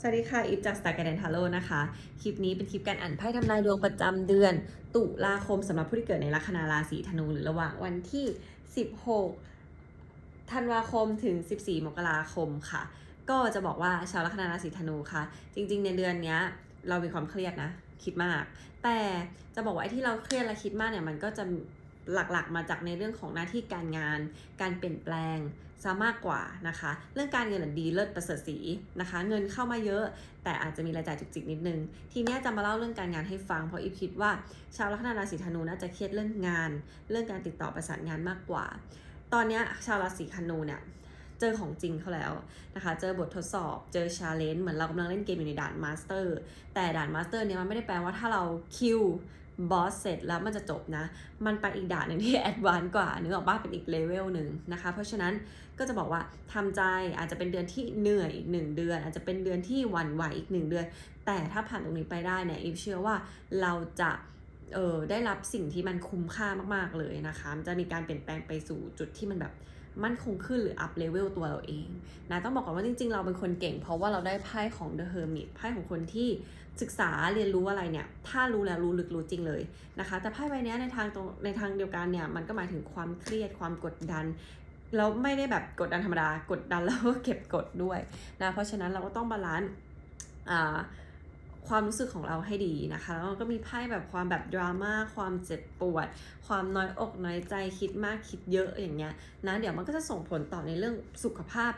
สวัสดีค่ะ อิฟจากสตาร์การ์เดนทาโร่นะคะ คลิปนี้เป็นคลิปการอ่านไพ่ทำนายดวงประจำเดือน ตุลาคมสำหรับผู้ที่เกิดในลัคนาราศีธนูหรือระหว่างวันที่ 16 ธันวาคมถึง 14 มกราคมค่ะ ก็จะบอกว่าชาวลัคนาราศีธนูค่ะ จริงๆ ในเดือนนี้เรามีความเครียดนะ คิดมาก แต่จะบอกว่าไอ้ที่เราเครียดและคิดมากเนี่ยมันก็จะ หลักๆ มาจากในเรื่องของหน้าที่การงาน การเปลี่ยนแปลงซะมากกว่านะคะ เรื่องการเงินดีเลิศประเสริฐสีนะคะ เงินเข้ามาเยอะ แต่อาจจะมีรายจ่ายจุกจิกนิดนึง ทีนี้จะมาเล่าเรื่องการงานให้ฟัง เพราะอีฟคิดว่า ชาวลัคนาราศีธนูน่าจะเครียดเรื่องงาน เรื่องการติดต่อประสานงานมากกว่า ตอนนี้ชาวราศีธนูเนี่ยเจอของจริงเขาแล้วนะคะ เจอบททดสอบ เจอชาเลนจ์เหมือนเรากำลังเล่นเกมอยู่ในด่านมาสเตอร์ แต่ด่านมาสเตอร์เนี่ยมันไม่ได้แปลว่าถ้าเราคิว บอสเสร็จแล้วมันจะจบนะ มันไปอีกด่านหนึ่งที่แอดวานซ์กว่านึกออกบ้าเป็นอีกเลเวลหนึ่งนะคะ เพราะฉะนั้นก็จะบอกว่าทำใจอาจจะเป็นเดือนที่เหนื่อยอีกหนึ่งเดือน อาจจะเป็นเดือนที่หวั่นไหวอีกหนึ่งเดือน แต่ถ้าผ่านตรงนี้ไปได้เนี่ยอีฟเชื่อว่าเราจะเออได้รับสิ่งที่มันคุ้มค่ามากๆเลยนะคะ จะมีการเปลี่ยนแปลงไปสู่จุดที่มันแบบ มั่นคงขึ้นหรืออัพเลเวลตัวเราเองนะต้องบอกก่อนว่าจริง ๆ เราเป็นคนเก่ง เพราะว่าเราได้ไพ่ของ The Hermit ไพ่ของคนที่ศึกษาเรียนรู้อะไรเนี่ยถ้ารู้แล้วรู้ลึกรู้จริงเลยนะคะ แต่ไพ่ใบนี้ในทางตรงในทางเดียวกันเนี่ยมันก็หมายถึงความเครียดความกดดันแล้วไม่ได้แบบกดดันธรรมดากดดันแล้วก็เก็บกดด้วยนะเพราะฉะนั้นเราก็ต้องบาลานซ์อ่า ความรู้สึกของเราให้ดีนะคะ แล้วมันก็มีไพ่แบบความแบบดราม่าความเจ็บปวด ความน้อยอกน้อยใจคิดมากคิดเยอะอย่างเงี้ยนะเดี๋ยวมันก็จะส่งผลต่อในเรื่องสุขภาพ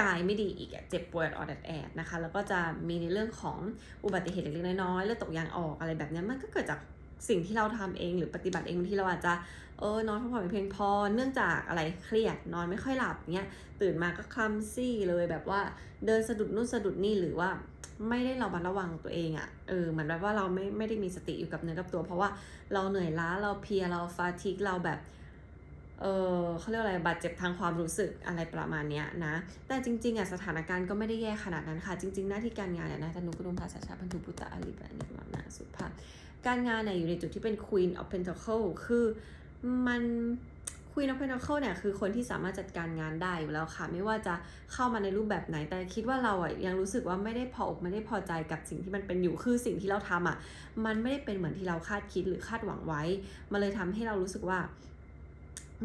กายไม่ดีอีกอะเจ็บปวดออดแอดนะคะ แล้วก็จะมีในเรื่องของอุบัติเหตุเล็กๆน้อยๆเลือดตกยางออกอะไรแบบนี้มันก็เกิดจากสิ่งที่เราทำเองหรือปฏิบัติเองบางทีเราอาจจะเออนอนพักผ่อนไม่เพียงพอ เนื่องจากอะไรเครียดนอนไม่ค่อยหลับเงี้ยตื่นมาก็คลัมซี่เลยแบบว่าเดินสะดุดนู่นสะดุดนี่หรือว่า ไม่ได้เราบัระวังตัวเองอะ่ะ เออ เหมือนแบบว่าเราไม่ไม่ได้มีสติอยู่กับเนื้อกับตัว เพราะว่าเราเหนื่อยล้าเราเพียเราฟาทิกเราแบบ เออเขาเรียกอะไรบาดเจ็บทางความรู้สึกอะไรประมาณเนี้ยนะ แต่จริง ๆอะสถานการณ์ก็ไม่ได้แย่ขนาดนั้นค่ะ จริง ๆ หน้าที่การงานเนี่ยนะธนุกรุมภาษาชาพันธุปุตตะอลิบานิมานาสุภาพการงานเนี่ยอยู่ในจุดที่เป็น Queen of Pentacle คือมัน Queen of Pentacle เนี่ยคือคนที่สามารถจัดการงานได้อยู่แล้วค่ะ ไม่ว่าจะเข้ามาในรูปแบบไหนแต่คิดว่าเราอะยังรู้สึกว่าไม่ได้พออกไม่ได้พอใจกับสิ่งที่มันเป็นอยู่คือสิ่งที่เราทำอะมันไม่ได้เป็นเหมือนที่เราคาดคิดหรือคาดหวังไว้มันเลยทำให้เรารู้สึกว่า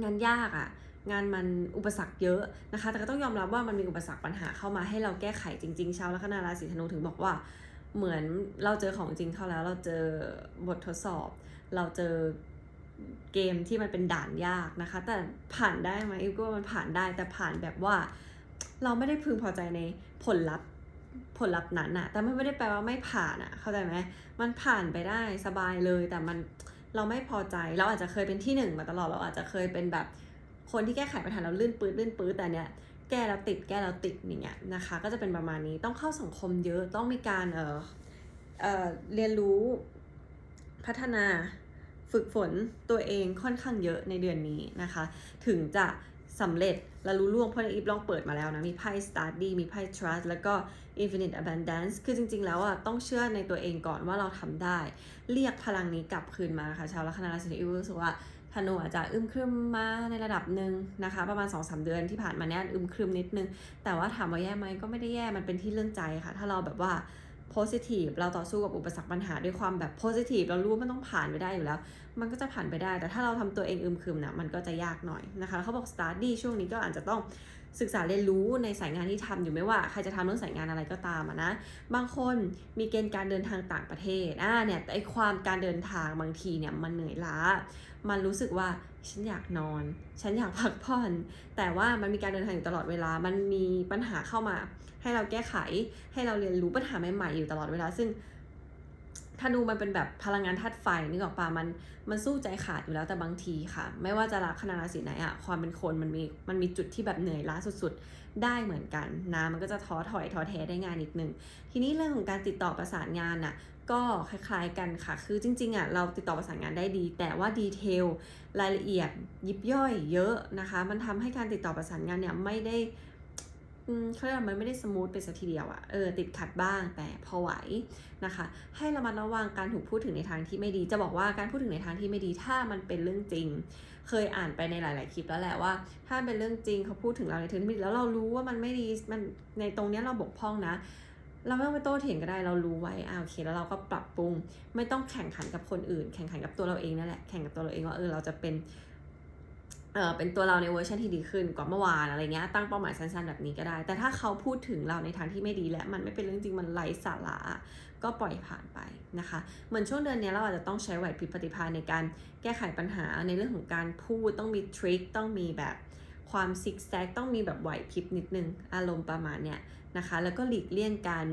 งานยากอะงานมันอุปสรรคเยอะนะคะ แต่ก็ต้องยอมรับว่ามันมีอุปสรรคปัญหาเข้ามาให้เราแก้ไขจริงๆชาวลัคนาราศีธนูถึงบอกว่าเหมือนเราเจอของจริงเข้าแล้ว เราเจอบททดสอบ เราเจอ เกมที่มันเป็นด่านยากนะคะ แต่ผ่านได้ไหมอิวก็ว่ามันผ่านได้แต่ผ่านแบบว่า เราไม่ได้พึงพอใจในผลลัพธ์ผลลัพธ์นั้นอะแต่มันไม่ได้แปลว่าไม่ผ่านอะเข้าใจไหมมันผ่านไปได้สบายเลย แต่มันเราไม่พอใจเราอาจจะเคยเป็นที่หนึ่งมาตลอดเราอาจจะเคยเป็นแบบคนที่แก้ไขปัญหาเราลื่นปื้ดลื่นปื้ดแต่เนี้ยแก้แล้วติดแก้แล้วติดอย่างเงี้ยนะคะ ก็จะเป็นประมาณนี้ต้องเข้าสังคมเยอะต้องมีการเออเอ่อเรียนรู้พัฒนา ฝึกฝนตัวเองค่อนข้างเยอะในเดือนนี้นะคะ ถึงจะสำเร็จและรู้ล่วงเพราะในอีฟลองเปิดมาแล้วนะ มีไพ่ study มีไพ่ trust แล้วก็ infinite abundance คือจริง ๆ แล้วอะต้องเชื่อในตัวเองก่อนว่าเราทำได้ เรียกพลังนี้กลับคืนมาค่ะชาวลัคนาราศีอีฟรู้สึกว่าธนูอาจจะอึมครึมมาในระดับหนึ่งนะคะ ประมาณ2-3เดือนที่ผ่านมาเนี้ยอึมครึมนิดนึง แต่ว่าถามว่าแย่ไหมก็ไม่ได้แย่มันเป็นที่เรื่องใจค่ะ ถ้าเราแบบว่า positive เราต่อสู้กับอุปสรรคปัญหาด้วยความแบบ positive เรารู้ว่ามันต้องผ่านไปได้อยู่แล้ว มันก็จะผ่านไปได้ แต่ถ้าเราทำตัวเองอึมครึมนะมันก็จะยากหน่อยนะคะเขาบอก study ช่วงนี้ก็อาจจะต้องศึกษาเรียนรู้ในสายงานที่ทำอยู่ไม่ว่าใครจะทำเรื่องสายงานอะไรก็ตามะนะ บางคนมีเกณฑ์การเดินทางต่างประเทศอ่าเนี่ยไอความการเดินทางบางทีเนี่ยมันเหนื่อยล้า มันรู้สึกว่าฉันอยากนอน ฉันอยากพักผ่อน แต่ว่ามันมีการเดินทางอยู่ตลอดเวลา มันมีปัญหาเข้ามา ให้เราแก้ไข ให้เราเรียนรู้ปัญหาใหม่ๆ อยู่ตลอดเวลา ซึ่งธนูมันเป็นแบบพลังงานธาตุไฟนึกออกปะมันมันสู้ใจขาดอยู่แล้วแต่บางทีค่ะ ไม่ว่าจะรักคณะราศีไหนอะความเป็นคนมันมีมันมีจุดที่แบบเหนื่อยล้าสุดๆ ได้เหมือนกันนะมันก็จะท้อถอยท้อแท้ได้งานนิดนึงทีนี้เรื่องของการติดต่อประสานงานน่ะก็คล้าย ๆกันค่ะ คือจริงๆอะเราติดต่อประสานงานได้ดี แต่ว่าดีเทลรายละเอียดยิบย่อยเยอะนะคะ มันทำให้การติดต่อประสานงานเนี่ยไม่ได้ เขาเรียกมันไม่ได้สมูทไปสัทีเดียวอะเออติดขัดบ้างแต่พอไหวนะคะ ให้ระมัดระวังการถูกพูดถึงในทางที่ไม่ดี จะบอกว่าการพูดถึงในทางที่ไม่ดีถ้ามันเป็นเรื่องจริง เคยอ่านไปในหลาย ๆ คลิปแล้วแหละว่า ถ้าเป็นเรื่องจริงเขาพูดถึงเราในทางที่ไม่ดีแล้วเรารู้ว่ามันไม่ดีมันในตรงนี้เราบกพร่องนะ เราไม่ต้องไปโต้เถียงก็ได้เรารู้ไว้อ่าโอเคแล้วเราก็ปรับปรุง ไม่ต้องแข่งขันกับคนอื่น แข่งขันกับตัวเราเองนั่นแหละแข่งกับตัวเราเองว่าเออเราจะเป็น เออเป็นตัวเราในเวอร์ชันที่ดีขึ้นกว่าเมื่อวานอะไรเงี้ยตั้งเป้าหมายสั้นๆแบบนี้ก็ได้ แต่ถ้าเขาพูดถึงเราในทางที่ไม่ดีและมันไม่เป็นเรื่องจริงมันไร้สาระก็ปล่อยผ่านไปนะคะเหมือนช่วงเดือนนี้เราอาจจะต้องใช้ไหวพริบปฏิภาณในการแก้ไขปัญหาในเรื่องของการพูดต้องมีทริคต้องมีแบบความซิกแซกต้องมีแบบไหวพริบนิดนึงอารมณ์ประมาณเนี้ยนะคะแล้วก็หลีกเลี่ยงการ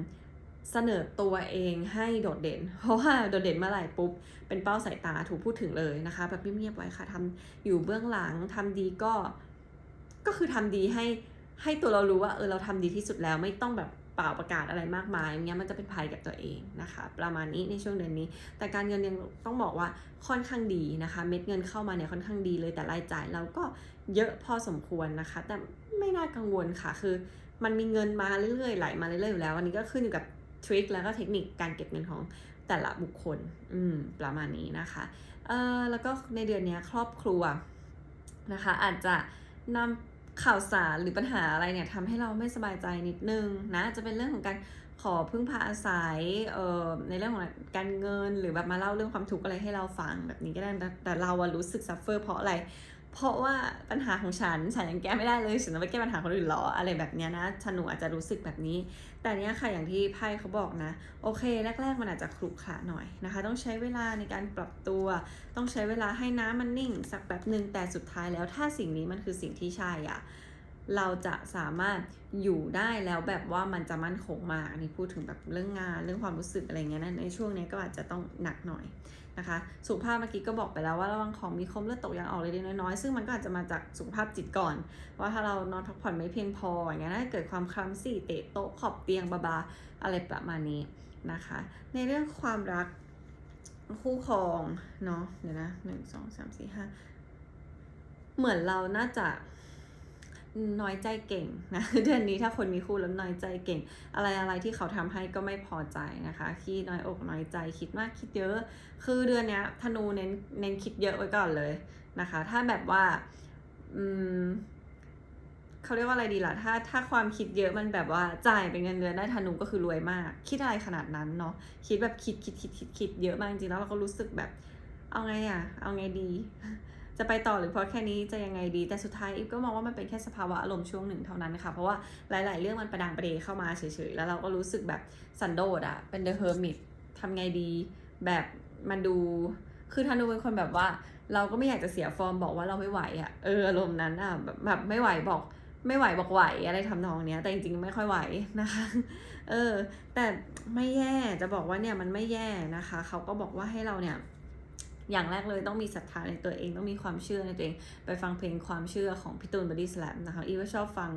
เสนอตัวเองให้โดดเด่น เพราะว่าโดดเด่นเมื่อไหร่ปุ๊บ เป็นเป้าสายตาถูกพูดถึงเลยนะคะ แบบเงียบๆไว้ค่ะทำอยู่เบื้องหลังทำดีก็ก็คือทำดีให้ให้ตัวเรารู้ว่าเออเราทำดีที่สุดแล้วไม่ต้องแบบเปล่าประกาศอะไรมากมายอย่างเงี้ยมันจะเป็นภัยกับตัวเองนะคะ ประมาณนี้ในช่วงเดือนนี้ แต่การเงินยังต้องบอกว่าค่อนข้างดีนะคะ เม็ดเงินเข้ามาเนี่ยค่อนข้างดีเลยแต่รายจ่ายเราก็เยอะพอสมควรนะคะ แต่ไม่น่ากังวลค่ะคือ มันมีเงินมาเรื่อยๆไหลมาเรื่อยๆอยู่แล้วอันนี้ก็ขึ้นอยู่กับ ทริคแล้วก็เทคนิคการเก็บเงินของแต่ละบุคคลอืมประมาณนี้นะคะเอ่อแล้วก็ในเดือนนี้ครอบครัวนะคะ อาจจะนำข่าวสารหรือปัญหาอะไรเนี่ยทำให้เราไม่สบายใจนิดนึงนะจะเป็นเรื่องของการขอพึ่งพาอาศัยเอ่อในเรื่องของการเงินหรือแบบมาเล่าเรื่องความทุกข์อะไรให้เราฟังแบบนี้ก็ได้แต่แต่เราอะรู้สึกซัฟเฟอร์เพราะอะไร เพราะว่าปัญหาของฉันฉันยังแก้ไม่ได้เลยฉันจะไปแก้ปัญหาคนอื่นหรออะไรแบบเนี้ยนะฉันหนูอาจจะรู้สึกแบบนี้ แต่เนี้ยค่ะอย่างที่ไพ่เขาบอกนะ โอเคแรกๆมันอาจจะขรุขระหน่อยนะคะ ต้องใช้เวลาในการปรับตัว ต้องใช้เวลาให้น้ำมันนิ่ง สักแบบหนึ่งแต่สุดท้ายแล้วถ้าสิ่งนี้มันคือสิ่งที่ใช่อะเราจะสามารถอยู่ได้แล้วแบบว่ามันจะมั่นคงมากอันนี้พูดถึงแบบเรื่องงานเรื่องความรู้สึกอะไรเงี้ยนะในช่วงนี้ก็อาจจะต้องหนักหน่อย นะคะ สุขภาพเมื่อกี้ก็บอกไปแล้วว่าระวังของมีคมเลือดตกยางออกเล็กๆน้อยๆ ซึ่งมันก็อาจจะมาจากสุขภาพจิตก่อน ว่าถ้าเรานอนพักผ่อนไม่เพียงพออย่างเงี้ยน่าจะเกิดความคลัมซี่เตะโต๊ะขอบเตียงบาบาอะไรประมาณนี้นะคะ ในเรื่องความรักคู่ครองเนาะเดี๋ยวนะหนึ่งสองสามสี่ห้าเหมือนเราน่าจะ น้อยใจเก่งนะเดือนนี้ถ้าคนมีคู่แล้วน้อยใจเก่ง อะไรอะไรที่เขาทำให้ก็ไม่พอใจนะคะขี้น้อยอกน้อยใจคิดมากคิดเยอะ คือเดือนนี้ธนูเน้นเน้นคิดเยอะไว้ก่อนเลยนะคะ ถ้าแบบว่าอืมเขาเรียกว่าอะไรดีล่ะถ้าถ้าความคิดเยอะมันแบบว่าจ่ายเป็นเงินเดือนได้ธนูก็คือรวยมาก คิดอะไรขนาดนั้นเนาะคิดแบบคิดคิดคิดคิดคิดเยอะมากจริงๆแล้วเราก็รู้สึกแบบ เอาไงอะเอาไงดี จะไปต่อหรือพอแค่นี้จะยังไงดี แต่สุดท้ายอีฟก็มองว่ามันเป็นแค่สภาวะอารมณ์ช่วงหนึ่งเท่านั้นค่ะ เพราะว่าหลาย ๆ เรื่องมันประดังประเดเข้ามาเฉย ๆ แล้วเราก็รู้สึกแบบสันโดษอะเป็นเดอะเฮอร์มิตทำไงดีแบบมันดูคือธนูเป็นคนแบบว่า เราก็ไม่อยากจะเสียฟอร์มบอกว่าเราไม่ไหวอะเอออารมณ์นั้นอะแบบแบบไม่ไหวบอกไม่ไหวบอกไหวอะไรทำนองเนี้ย แต่จริงๆไม่ค่อยไหวนะคะ เออ แต่ไม่แย่จะบอกว่าเนี่ยมันไม่แย่นะคะ เขาก็บอกว่าให้เราเนี่ย อย่างแรกเลยต้องมีศรัทธาในตัวเองต้องมีความเชื่อในตัวเอง ไปฟังเพลงความเชื่อของพี่ตูนบอดี้สแลมนะคะอีว่าชอบฟัง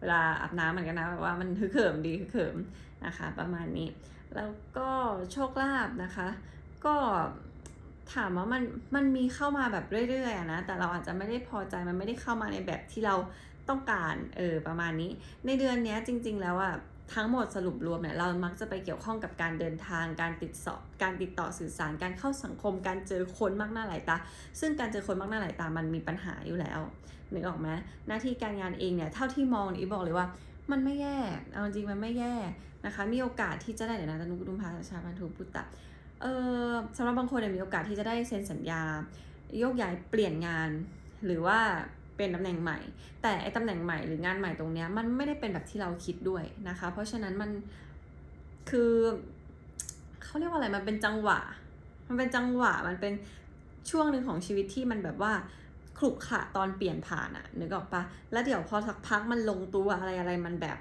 เวลาอาบน้ำเหมือนกันนะแบบว่ามันฮึกเหิมดีฮึกเหิมนะคะ ประมาณนี้ แล้วก็โชคลาภนะคะ ก็ถามว่ามันมันมีเข้ามาแบบเรื่อยๆนะแต่เราอาจจะไม่ได้พอใจมันไม่ได้เข้ามาในแบบที่เราต้องการเออประมาณนี้ ในเดือนนี้จริง ๆ แล้วอะ ทั้งหมดสรุปรวมเนี่ยเรามักจะไปเกี่ยวข้องกับการเดินทาง การติดสอบการติดต่อสื่อสารการเข้าสังคม การเจอคนมากหน้าหลายตา ซึ่งการเจอคนมากหน้าหลายตามันมีปัญหาอยู่แล้วนึกออกไหมหน้าที่การงานเองเนี่ยเท่าที่มองอีบอกเลยว่ามันไม่แย่เอาจริงมันไม่แย่นะคะ มีโอกาสที่จะได้เดี๋ยวนะตนุกุดุมภาชาพันธุพุตตะเออสำหรับบางคนเนี่ยมีโอกาสที่จะได้เซ็นสัญญา โยกย้ายเปลี่ยนงานหรือว่า เป็นตำแหน่งใหม่ แต่ไอ้ตำแหน่งใหม่หรืองานใหม่ตรงเนี้ยมันไม่ได้เป็นแบบที่เราคิดด้วยนะคะ เพราะฉะนั้นมันคือเขาเรียกว่าอะไรมันเป็นจังหวะ มันเป็นจังหวะมันเป็นช่วงหนึ่งของชีวิตที่มันแบบว่าขลุกขะตอนเปลี่ยนผ่านอะนึกออกปะแล้วเดี๋ยวพอสักพักมันลงตัวอะไรอะไรมันแบบ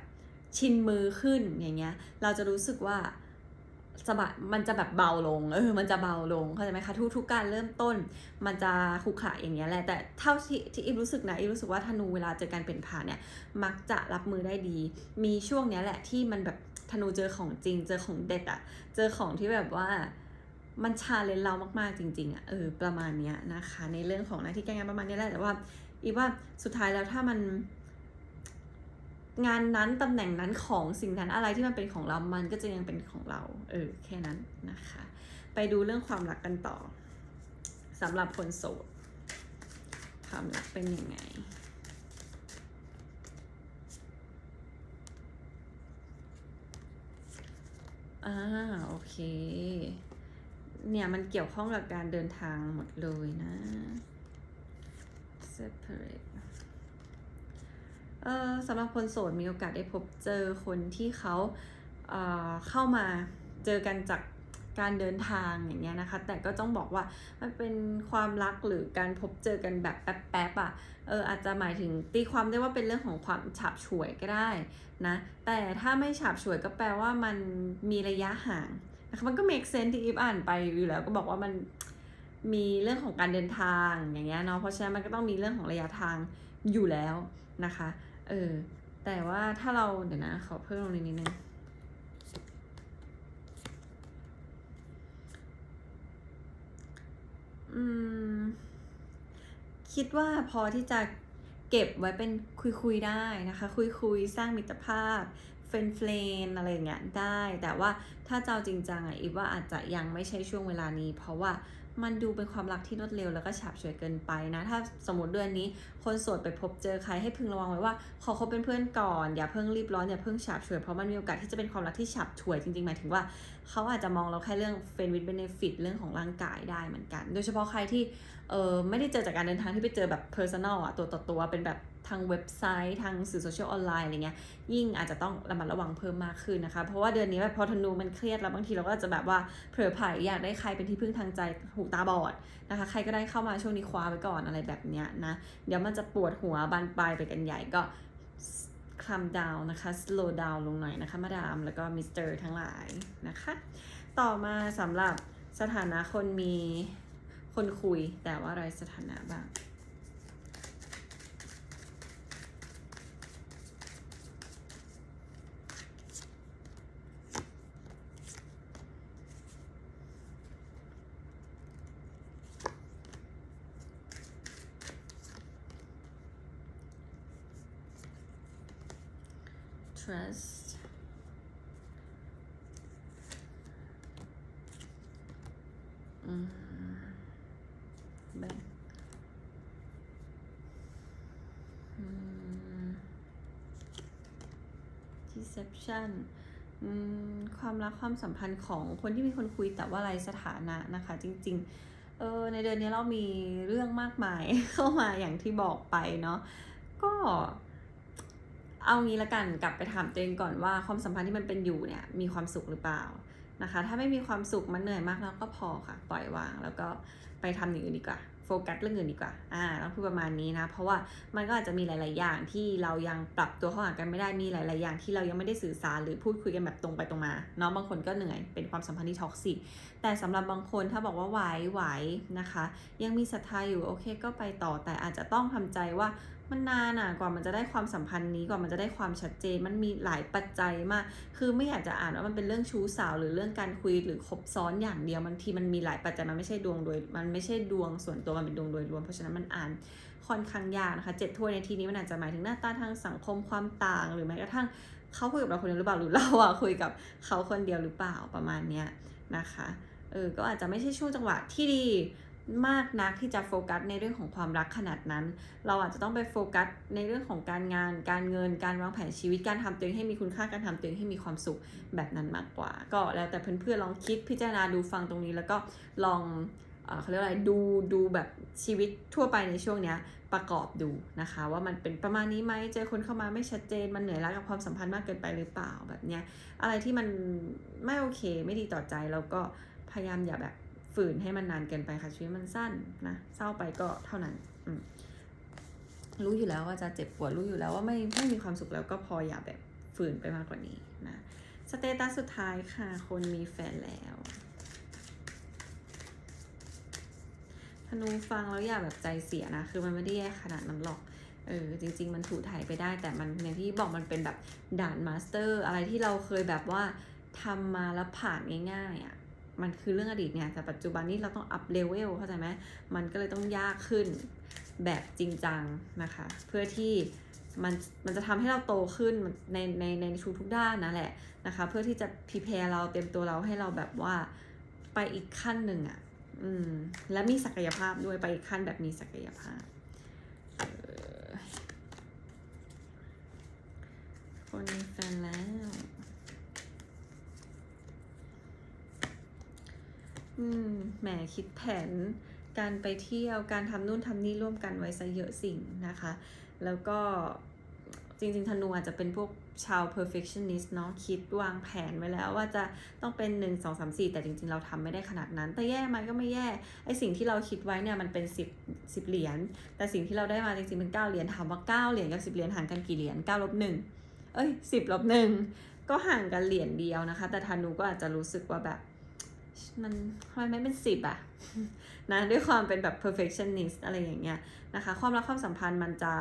ชินมือขึ้นอย่างเงี้ย เราจะรู้สึกว่า สบายมันจะแบบเบาลง เออ มันจะเบาลง เข้าใจไหมคะ ทุกทุกการเริ่มต้น มันจะขรุขระอย่างเงี้ยแหละ แต่เท่าที่ที่อีฟรู้สึกนะอีฟรู้สึกว่าธนูเวลาเจอการเปลี่ยนผ่านเนี่ย มักจะรับมือได้ดี มีช่วงเนี้ยแหละที่มันแบบธนูเจอของจริง เจอของเด็ดอะเจอของที่แบบว่ามันชาเลนเรามากๆจริงๆอะเออ ประมาณเนี้ยนะคะ ในเรื่องของหน้าที่การงานประมาณนี้แหละ แต่ว่าอีว่าสุดท้ายแล้วถ้ามัน งานนั้นตำแหน่งนั้นของสิ่งนั้นอะไรที่มันเป็นของเรา มันก็จะยังเป็นของเรา เออแค่นั้นนะคะ ไปดูเรื่องความรักกันต่อสำหรับคนโสด ความรักเป็นยังไงอ่าโอเค เนี่ยมันเกี่ยวข้องกับการเดินทางหมดเลยนะ separate สำหรับคนโสดมีโอกาสได้พบเจอคนที่เขาเเข้ามาเจอกันจากการเดินทางอย่างเงี้ยนะคะ แต่ก็ต้องบอกว่ามันเป็นความรักหรือการพบเจอกันแบบแป๊บๆอะเอออาจจะหมายถึงตีความได้ว่าเป็นเรื่องของความฉาบฉวยก็ได้นะแต่ถ้าไม่ฉาบฉวยก็แปลว่ามันมีระยะห่างนะคะมันก็ make sense ที่อีฟอ่านไปอยู่แล้วก็บอกว่ามันมีเรื่องของการเดินทางอย่างเงี้ยเนาะเพราะฉะนั้นมันก็ต้องมีเรื่องของระยะทางอยู่แล้วนะคะ เออ แต่ว่าถ้าเราเดี๋ยวนะขอเพิ่มลงนิดนึงอืมคิดว่าพอที่จะเก็บไว้เป็นคุยๆได้นะคะ คุยๆสร้างมิตรภาพเฟรนเฟรนอะไรอย่างเงี้ยได้ แต่ว่าถ้าเจ้าจริงจังอะอีฟว่าอาจจะยังไม่ใช่ช่วงเวลานี้ เพราะว่า มันดูเป็นความรักที่รวดเร็วแล้วก็ฉาบฉวยเกินไปนะ ถ้าสมมติเดือนนี้คนโสดไปพบเจอใครให้พึงระวังไว้ว่าขอเขาเป็นเพื่อนก่อน อย่าเพิ่งรีบร้อนอย่าเพิ่งฉาบฉวยเพราะมันมีโอกาสที่จะเป็นความรักที่ฉาบฉวยจริงๆหมายถึงว่าเขาอาจจะมองเราแค่เรื่องเฟนวิดเบเนฟิตเรื่องของร่างกายได้เหมือนกัน โดยเฉพาะใครที่เออไม่ได้เจอจากการเดินทางที่ไปเจอแบบ personal อะตัวต่อตัวเป็นแบบ ทางเว็บไซต์ทางสื่อโซเชียลออนไลน์อะไรเงี้ยยิ่งอาจจะต้องระมัดระวังเพิ่มมากขึ้นนะคะ เพราะว่าเดือนนี้แบบพอธนูมันเครียดแล้วบางทีเราก็จะแบบว่าเผลอไผ่อยากได้ใครเป็นที่พึ่งทางใจหูตาบอดนะคะใครก็ได้เข้ามาช่วงนี้คว้าไว้ก่อนอะไรแบบเนี้ยนะเดี๋ยวมันจะปวดหัวบานปลายไปกันใหญ่ก็คลมดาวนะคะ slow down ลงหน่อยนะคะ มาดาม แล้วก็มิสเตอร์ทั้งหลายนะคะ ต่อมาสำหรับสถานะคนมีคนคุยแต่ว่าอะไรสถานะบ้าง trust อืมแบ่งอืม deception ความรักความสัมพันธ์ของคนที่มีคนคุยแต่ว่าไรสถานะนะคะ จริงๆเออในเดือนนี้เรามีเรื่องมากมายเข้ามาอย่างที่บอกไปเนาะก็เอางี้ละกันกลับไปถามตัวเองก่อนว่าความสัมพันธ์ที่มันเป็นอยู่เนี่ยมีความสุขหรือเปล่านะคะ ถ้าไม่มีความสุขมันเหนื่อยมากแล้วก็พอค่ะ ปล่อยวางแล้วก็ไปทำอย่างอื่นดีกว่า กัสเรื่องอื่นดีกว่า อ่าต้องพูดประมาณนี้นะ เพราะว่ามันก็อาจจะมีหลาย ๆ อย่างที่เรายังปรับตัวเข้าหากันไม่ได้ มีหลาย ๆ อย่างที่เรายังไม่ได้สื่อสารหรือพูดคุยกันแบบตรงไปตรงมา เนาะบางคนก็เหนื่อย เป็นความสัมพันธ์ที่ท็อกซิก แต่สำหรับบางคนถ้าบอกว่าไหวไหวนะคะ ยังมีศรัทธาอยู่ โอเค ก็ไปต่อ แต่อาจจะต้องทำใจว่า มันนานอะกว่ามันจะได้ความสัมพันธ์นี้กว่ามันจะได้ความชัดเจน มันมีหลายปัจจัยมาก คือไม่อยากจะอ่านว่ามันเป็นเรื่องชู้สาว หรือเรื่องการคุยหรือคบซ้อนอย่างเดียวบางทีมันมีหลายปัจจัยมันไม่ใช่ดวงโดย มันไม่ใช่ดวงส่วนตัวมันเป็นดวงโดยรวมเพราะฉะนั้นมันอ่านค่อนข้างยากนะคะเจ็ดถ้วยในที่นี้มันอาจจะหมายถึงหน้าตาทางสังคมความต่าง หรือแม้กระทั่งเขาคุยกับเราคนเดียวหรือเปล่าหรือเราอะคุยกับเขาคนเดียวหรือเปล่าประมาณเนี้ยนะคะเออก็อาจจะไม่ใช่ช่วงจังหวะที่ดี มากนักที่จะโฟกัสในเรื่องของความรักขนาดนั้น เราอาจจะต้องไปโฟกัสในเรื่องของการงาน การเงิน การวางแผนชีวิต การทำตัวเองให้มีคุณค่า การทำตัวเองให้มีความสุขแบบนั้นมากกว่า ก็แล้วแต่เพื่อนๆลองคิดพิจารณาดูฟังตรงนี้ แล้วก็ลองเอเขาเรียกว่าอะไรดูดูแบบชีวิตทั่วไปในช่วงเนี้ยประกอบดูนะคะ ว่ามันเป็นประมาณนี้ไหมเจอคนเข้ามาไม่ชัดเจนมันเหนื่อยล้ากับความสัมพันธ์มากเกินไปหรือเปล่าแบบเนี้ยอะไรที่มันไม่โอเคไม่ดีต่อใจแล้วก็พยายามอย่าแบบ ฝืนให้มันนานเกินไปค่ะชีวิตมันสั้นนะเศร้าไปก็เท่านั้นรู้อยู่แล้วว่าจะเจ็บปวดรู้อยู่แล้วว่าไม่ไม่มีความสุขแล้วก็พออย่าแบบฝืนไปมากกว่านี้นะสเตตัสสุดท้ายค่ะ คนมีแฟนแล้วธนูฟังแล้วอย่าแบบใจเสียนะ คือมันไม่ได้แย่ขนาดนั้นหรอกเออจริง ๆ มันถูถ่ายไปได้แต่มันอย่างที่บอกมันเป็นแบบด่านมาสเตอร์ อะไรที่เราเคยแบบว่าทำมาแล้วผ่านง่ายๆอะ่ะ มันคือเรื่องอดีตเนี่ยแต่ปัจจุบันนี้เราต้องอัพเลเวลเข้าใจไหมมันก็เลยต้องยากขึ้นแบบจริงจังนะคะ เพื่อที่มันมันจะทำให้เราโตขึ้นในในในทุกทุกๆด้านนั่นแหละนะคะ เพื่อที่จะพิเพรเราเตรียมตัวเราให้เราแบบว่าไปอีกขั้นหนึ่งอะ่ะอืมและมีศักยภาพด้วยไปอีกขั้นแบบมีศักยภาพคนมีแฟนแล้ว อืมแหมคิดแผนการไปเที่ยวการทำนู่นทำนี่ร่วมกันไว้ซะเยอะสิ่งนะคะ แล้วก็จริงๆธนูอาจจะเป็นพวกชาว perfectionist เนาะคิดวางแผนไว้แล้วว่าจะต้องเป็น 1 2 3 4 แต่จริงๆ เราทำไม่ได้ขนาดนั้น แต่แย่ไหมก็ไม่แย่ไอสิ่งที่เราคิดไว้เนี่ยมันเป็น 10 10 เหรียญแต่สิ่งที่เราได้มาจริงๆ เป็น 9 เหรียญถามว่า 9 เหรียญกับ 10 เหรียญห่างกันกี่เหรียญ9ลบ1เอ้ย 10ลบ1ก็ห่างกันเหรียญเดียวนะคะ แต่ธนูก็อาจจะรู้สึกว่าแบบ มันทำไมไม่เป็นสิบอะนะด้วยความเป็นแบบ perfectionist อะไรอย่างเงี้ยนะคะ ความรักความสัมพันธ์มันจะ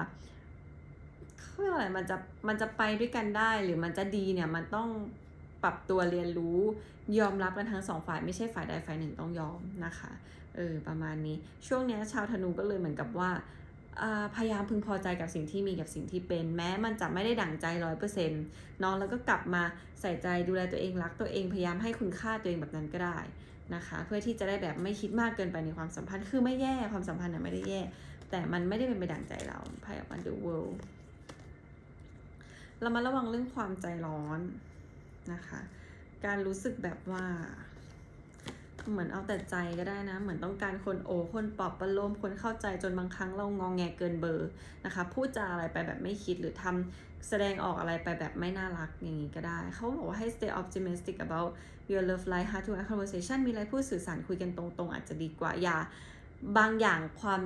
เขาเรียกอะไรมันจะมันจะไปด้วยกันได้หรือมันจะดีเนี่ยมันต้องปรับตัวเรียนรู้ยอมรับกันทั้งสองฝ่ายไม่ใช่ฝ่ายใดฝ่ายหนึ่งต้องยอมนะคะเออประมาณนี้ช่วงเนี้ยชาวธนูก็เลยเหมือนกับว่า พยายามพึงพอใจกับสิ่งที่มีกับสิ่งที่เป็น แม้มันจะไม่ได้ดั่งใจร้อยเปอร์เซ็นต์น้องแล้วก็กลับมาใส่ใจดูแลตัวเองรักตัวเองพยายามให้คุณค่าตัวเองแบบนั้นก็ได้นะคะ เพื่อที่จะได้แบบไม่คิดมากเกินไปในความสัมพันธ์คือไม่แย่ความสัมพันธ์น่ะไม่ได้แย่ แต่มันไม่ได้เป็นไปดั่งใจเราพายออกมา the world เรามาระวังเรื่องความใจร้อนนะคะ การรู้สึกแบบว่า เหมือนเอาแต่ใจก็ได้นะ เหมือนต้องการคนโอคนปลอบประโลมคนเข้าใจจนบางครั้งเรางองแงเกินเบอร์นะคะ พูดจาอะไรไปแบบไม่คิดหรือทำแสดงออกอะไรไปแบบไม่น่ารักอย่างนี้ก็ได้ เขาบอกว่าให้ stay optimistic about your love life hard to have conversation มีอะไรพูดสื่อสารคุยกันตรงๆ อาจจะดีกว่าอย่าบางอย่างความ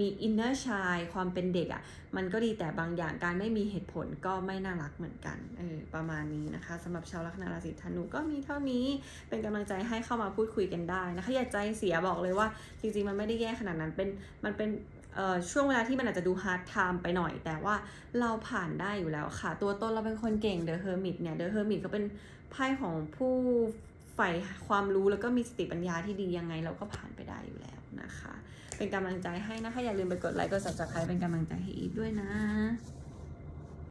มี inner child ความเป็นเด็กอะ่ะมันก็ดีแต่บางอย่างการไม่มีเหตุผลก็ไม่น่ารักเหมือนกันเออประมาณนี้นะคะสำหรับชาวลัคนาราศีธนูก็มีเท่านี้เป็นกำลังใจให้เข้ามาพูดคุยกันได้นะคะอย่าใจเสียบอกเลยว่าจริงๆมันไม่ได้แย่ขนาดนั้นเป็นมันเป็นช่วงเวลาที่มันอาจจะดู hard time ไปหน่อย แต่ว่าเราผ่านได้อยู่แล้วค่ะ ตัวตนเราเป็นคนเก่ง The Hermit เนี่ย The Hermit ก็เป็นไพ่ของผู้ใฝ่ความรู้แล้วก็มีสติปัญญาที่ดียังไงเราก็ผ่านไปได้อยู่แล้วนะคะ เป็นกำลังใจให้นะคะ อย่าลืมไปกดไลค์กด subscribe เป็นกำลังใจให้อีฟด้วยนะ